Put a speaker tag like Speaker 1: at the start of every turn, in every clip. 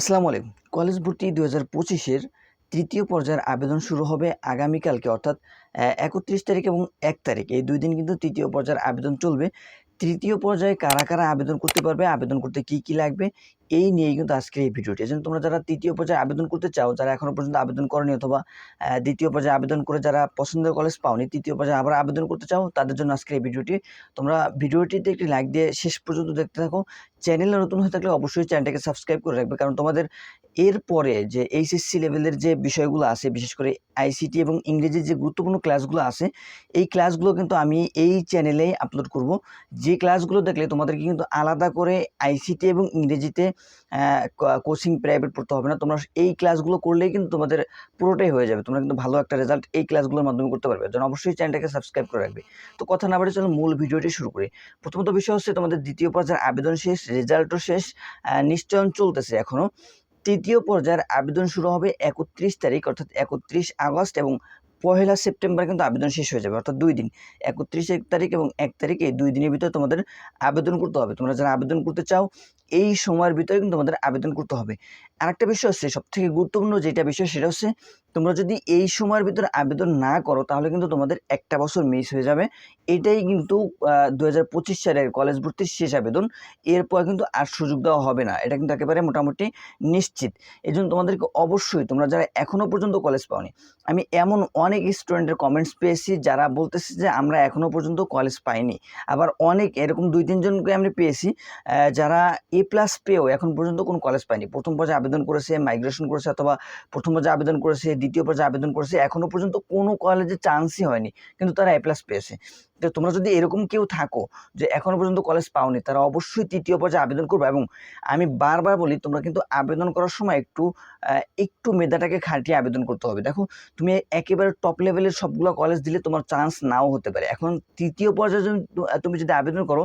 Speaker 1: আসসালামু আলাইকুম। কলেজ ভর্তি দু হাজার পঁচিশের তৃতীয় পর্যায়ের আবেদন শুরু হবে আগামীকালকে, অর্থাৎ একত্রিশ তারিখ এবং এক তারিখ। এই দুই দিন কিন্তু তৃতীয় পর্যায়ের আবেদন চলবে। তৃতীয় পর্যায়ে কারা কারা আবেদন করতে পারবে, আবেদন করতে কি কি লাগবে এই নিয়েই কিন্তু আজকের এই ভিডিওটি। এজন্য তোমরা যারা তৃতীয় পর্যায়ে আবেদন করতে চাও, যারা এখনও পর্যন্ত আবেদন করনি অথবা দ্বিতীয় পর্যায়ে আবেদন করে যারা পছন্দের কলেজ পাওনি, তৃতীয় পর্যায়ে আবার আবেদন করতে চাও, তাদের জন্য আজকের এই ভিডিওটি। তোমরা ভিডিওটিতে একটি লাইক দিয়ে শেষ পর্যন্ত দেখতে থাকো। চ্যানেলে নতুন হয়ে থাকলে অবশ্যই চ্যানেলটাকে সাবস্ক্রাইব করে রাখবে। কারণ তোমাদের এরপরে যে এইচএসসি লেভেলের যে বিষয়গুলো আছে, বিশেষ করে আইসিটি এবং ইংরেজির যে গুরুত্বপূর্ণ ক্লাসগুলো আছে, এই ক্লাসগুলো কিন্তু আমি এই চ্যানেলেই আপলোড করব। যে ক্লাসগুলো দেখলে তোমাদেরকে কিন্তু আলাদা করে আইসিটি এবং ইংরেজিতে কোচিং প্রাইভেট পড়তে হবে না। তোমরা এই ক্লাসগুলো করলেই কিন্তু তোমাদের পুরোটাই হয়ে যাবে। তোমরা কিন্তু ভালো একটা রেজাল্ট এই ক্লাসগুলোর মাধ্যমে করতে পারবে। যেন অবশ্যই চ্যানেলটাকে সাবস্ক্রাইব করে রাখবে। তো কথা না বাড়ি চলো মূল ভিডিওটি শুরু করি। প্রথমত বিষয় হচ্ছে তোমাদের দ্বিতীয় পর্যায়ের আবেদন শেষ রেজাল্টও শেষ নিশ্চয়ন চলতেছে এখনও তৃতীয় পর্যায়ের আবেদন শুরু হবে একত্রিশ তারিখ, অর্থাৎ একত্রিশ আগস্ট এবং পহেলা সেপ্টেম্বর কিন্তু আবেদন শেষ হয়ে যাবে, অর্থাৎ দুই দিন, একত্রিশ এক তারিখ এবং এক তারিখ এই দুই দিনের ভিতরে তোমাদের আবেদন করতে হবে। তোমরা যারা আবেদন করতে চাও, এই সময়ের ভিতরে কিন্তু তোমাদের আবেদন করতে হবে। আরেকটা বিষয় হচ্ছে সব থেকে গুরুত্বপূর্ণ যেটা বিষয় সেটা হচ্ছে, তোমরা যদি এই সময়ের ভিতরে আবেদন না করো, তাহলে কিন্তু তোমাদের একটা বছর মিস হয়ে যাবে। এটাই কিন্তু দু হাজার পঁচিশ সালের কলেজ ভর্তির শেষ আবেদন। এরপর কিন্তু আর সুযোগ দেওয়া হবে না। এটা কিন্তু একেবারে মোটামুটি নিশ্চিত। এই জন্য তোমাদেরকে অবশ্যই, তোমরা যারা এখনও পর্যন্ত কলেজ পাওনি, আমি এমন অনেক স্টুডেন্টের কমেন্টস পেয়েছি, যারা বলতেছে যে, আমরা এখনও পর্যন্ত কলেজ পাইনি। আবার অনেক, এরকম দুই তিনজনকে আমি পেয়েছি যারা এ প্লাস পেয়েও এখন পর্যন্ত কোনো কলেজ পাইনি প্রথম পর্যায়ে আবেদন করেছে মাইগ্রেশন করেছে অথবা প্রথম পর্যায়ে আবেদন করেছে, দ্বিতীয় পর্যায়ে আবেদন করেছে এখনও পর্যন্ত কোনো কলেজে চান্সই হয়নি, কিন্তু তারা এ প্লাস পেয়েছে। তো তোমরা যদি এরকম কেউ থাকো যে এখনও পর্যন্ত কলেজ পাওনি, তারা অবশ্যই তৃতীয় পর্যায়ে আবেদন করবে এবং আমি বারবার বলি, তোমরা কিন্তু আবেদন করার সময় একটু একটু মেধাটাকে খাটিয়ে আবেদন করতে হবে। দেখো, তুমি একেবারে টপ লেভেলের সবগুলো কলেজ দিলে তোমার চান্স নাও হতে পারে। এখন তৃতীয় পর্যায়ে তুমি যদি আবেদন করো,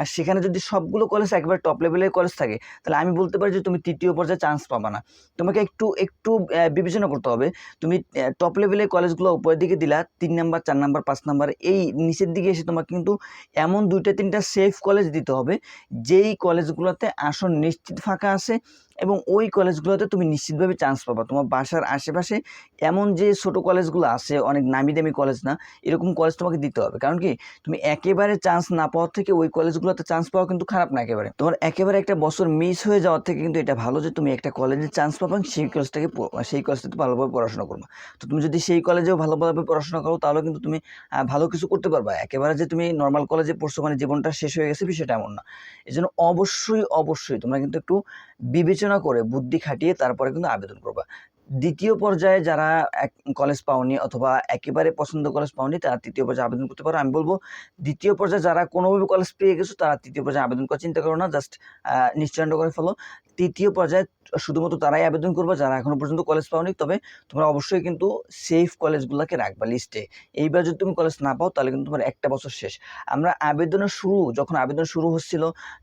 Speaker 1: আর সেখানে যদি সবগুলো কলেজ একেবারে টপ লেভেলের কলেজ থাকে, তাহলে আমি বলতে পারি যে তুমি তৃতীয় পর্যায়ে চান্স পাবা না। তোমাকে একটু একটু বিবেচনা করতে হবে। তুমি টপ লেভেলের কলেজগুলো উপরের দিকে দিলা, তিন নাম্বার চার নাম্বার পাঁচ নাম্বার এই নিচের দিকে এসে তোমাকে কিন্তু এমন দুইটা তিনটা সেফ কলেজ দিতে হবে, যেই কলেজগুলোতে আসন নিশ্চিত ফাঁকা আছে এবং ওই কলেজগুলোতে তুমি নিশ্চিতভাবে চান্স পাবা। তোমার বাসার আশেপাশে এমন যে ছোট কলেজগুলো আছে, অনেক নামি দামি কলেজ না, এরকম কলেজ তোমাকে দিতে হবে। কারণ কি? তুমি একেবারে চান্স না পাওয়ার থেকে ওই কলেজগুলোতে চান্স পাওয়া কিন্তু খারাপ না একেবারে। তোমার একেবারে একটা বছর মিস হয়ে যাওয়ার থেকে কিন্তু এটা ভালো যে তুমি একটা কলেজে চান্স পাবা, সেই কলেজটাকে সেই কলেজটাতে ভালোভাবে পড়াশোনা করবা। তো তুমি যদি সেই কলেজেও ভালোভাবে পড়াশোনা করো, তাহলে কিন্তু তুমি ভালো কিছু করতে পারবা। একেবারে যে তুমি নর্মাল কলেজে পড়ছো মানে জীবনটা শেষ হয়ে গেছে বিষয়টা এমন না। এই জন্য অবশ্যই অবশ্যই তোমরা কিন্তু একটু বিবেচনা করে বুদ্ধি খাটিয়ে তারপরে কিন্তু আবেদন করবা। দ্বিতীয় পর্যায়ে যারা এক কলেজ পাওনি অথবা একেবারে পছন্দ কলেজ পাওনি, তারা তৃতীয় পর্যায়ে আবেদন করতে পারো। আমি বলব, দ্বিতীয় পর্যায়ে যারা কোনোভাবে কলেজ পেয়ে গেছো, তারা তৃতীয় পর্যায়ে আবেদন করার চিন্তা করো না জাস্ট নিশ্চয়ন্ত করে ফেলো। তৃতীয় পর্যায়ে শুধুমাত্র তারাই আবেদন করবে যারা এখনও পর্যন্ত কলেজ পাওনি, তবে তোমরা অবশ্যই কিন্তু সেফ কলেজগুলোকে রাখবা লিস্টে এইবার যদি তুমি কলেজ না পাও, তাহলে কিন্তু তোমার একটা বছর শেষ। আমরা আবেদনের শুরু, যখন আবেদন শুরু হচ্ছিল,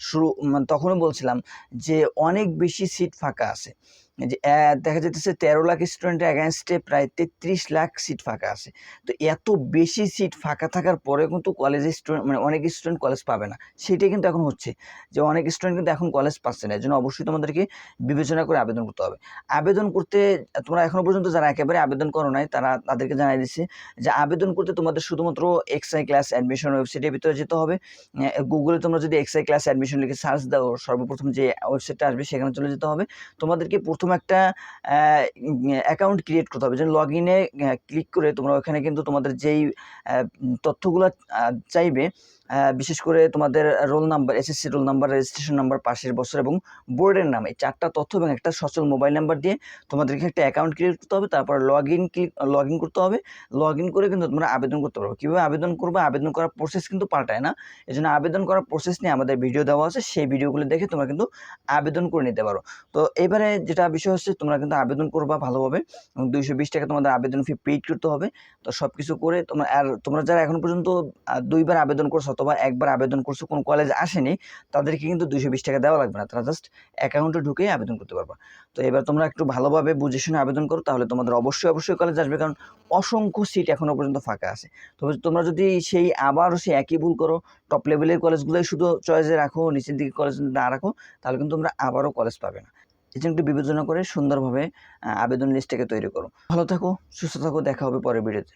Speaker 1: শুরু তখনও বলছিলাম যে অনেক বেশি সিট ফাঁকা আছে। যে দেখা যাচ্ছে তেরো লাখ স্টুডেন্টের অ্যাগেনস্টে প্রায় তেত্রিশ লাখ সিট ফাঁকা আছে। তো এত বেশি সিট ফাঁকা থাকার পরে কিন্তু কলেজে স্টুডেন্ট মানে অনেক স্টুডেন্ট কলেজ পাবে না। সেটাই কিন্তু এখন হচ্ছে যে, অনেক স্টুডেন্ট কিন্তু এখন কলেজ পাচ্ছে না। এর জন্য অবশ্যই তোমাদেরকে বিবেচনা করে আবেদন করতে হবে। আবেদন করতে, তোমরা এখনও পর্যন্ত যারা একেবারে আবেদন করো নাই, তারা তাদেরকে জানাই দিচ্ছে যে, আবেদন করতে তোমাদের শুধুমাত্র এক্সআই ক্লাস অ্যাডমিশন ওয়েবসাইটের ভিতরে যেতে হবে। গুগলে তোমরা যদি এক্সআই ক্লাস অ্যাডমিশন লিখে সার্চ দাও, সর্বপ্রথম যে ওয়েবসাইটটা আসবে, সেখানে চলে যেতে হবে। তোমাদেরকে প্রথম একটা অ্যাকাউন্ট ক্রিয়েট করতে হবে। যেন লগ ইনে ক্লিক করে তোমরা ওখানে কিন্তু তোমাদের যেই তথ্যগুলো চাইবে বিশেষ করে তোমাদের roll number SSC roll number registration number, পাশের বছর এবং বোর্ডের নাম, এই চারটা তথ্য এবং একটা সচল মোবাইল নাম্বার দিয়ে তোমাদেরকে একটা অ্যাকাউন্ট ক্রিয়েট করতে হবে, তারপর log in click log in করতে হবে লগ ইন করে কিন্তু তোমরা আবেদন করতে পারবে। কীভাবে আবেদন করবে? আবেদন করার প্রসেস কিন্তু পাল্টায় না। এই জন্য আবেদন করার প্রসেস নিয়ে আমাদের ভিডিও দেওয়া আছে, সেই ভিডিওগুলো দেখে তোমরা কিন্তু আবেদন করে নিতে পারো। তো এবারে যেটা বিষয় হচ্ছে, তোমরা কিন্তু আবেদন করবা ভালোভাবে এবং দুইশো বিশ টাকা তোমাদের আবেদন ফি পেইড করতে হবে। তো সব কিছু করে তোমরা, আর তোমরা যারা এখন পর্যন্ত দুইবার আবেদন করছ অথবা একবার আবেদন করছ, কোনো কলেজ আসেনি, তাদেরকে কিন্তু দুইশো বিশ টাকা দেওয়া লাগবে না। তারা জাস্ট অ্যাকাউন্টে ঢুকেই আবেদন করতে পারবা। তো এবার তোমরা একটু ভালোভাবে বুঝে শুনে আবেদন করো, তাহলে তোমাদের অবশ্যই অবশ্যই কলেজ আসবে, কারণ অসংখ্য সিট এখনও পর্যন্ত ফাঁকা আছে। তবে তোমরা যদি সেই আবারও সেই একই ভুল করো টপ লেভেলের কলেজগুলোই শুধু চয়েসে রাখো, নিচের দিকে কলেজ না রাখো, তাহলে কিন্তু তোমরা আবারও কলেজ পাবে না। জন্য একটু বিবেচনা করে সুন্দরভাবে আবেদন লিস্টটাকে তৈরি করো। ভালো থাকো, সুস্থ থাকো, দেখা হবে পরের ভিডিওতে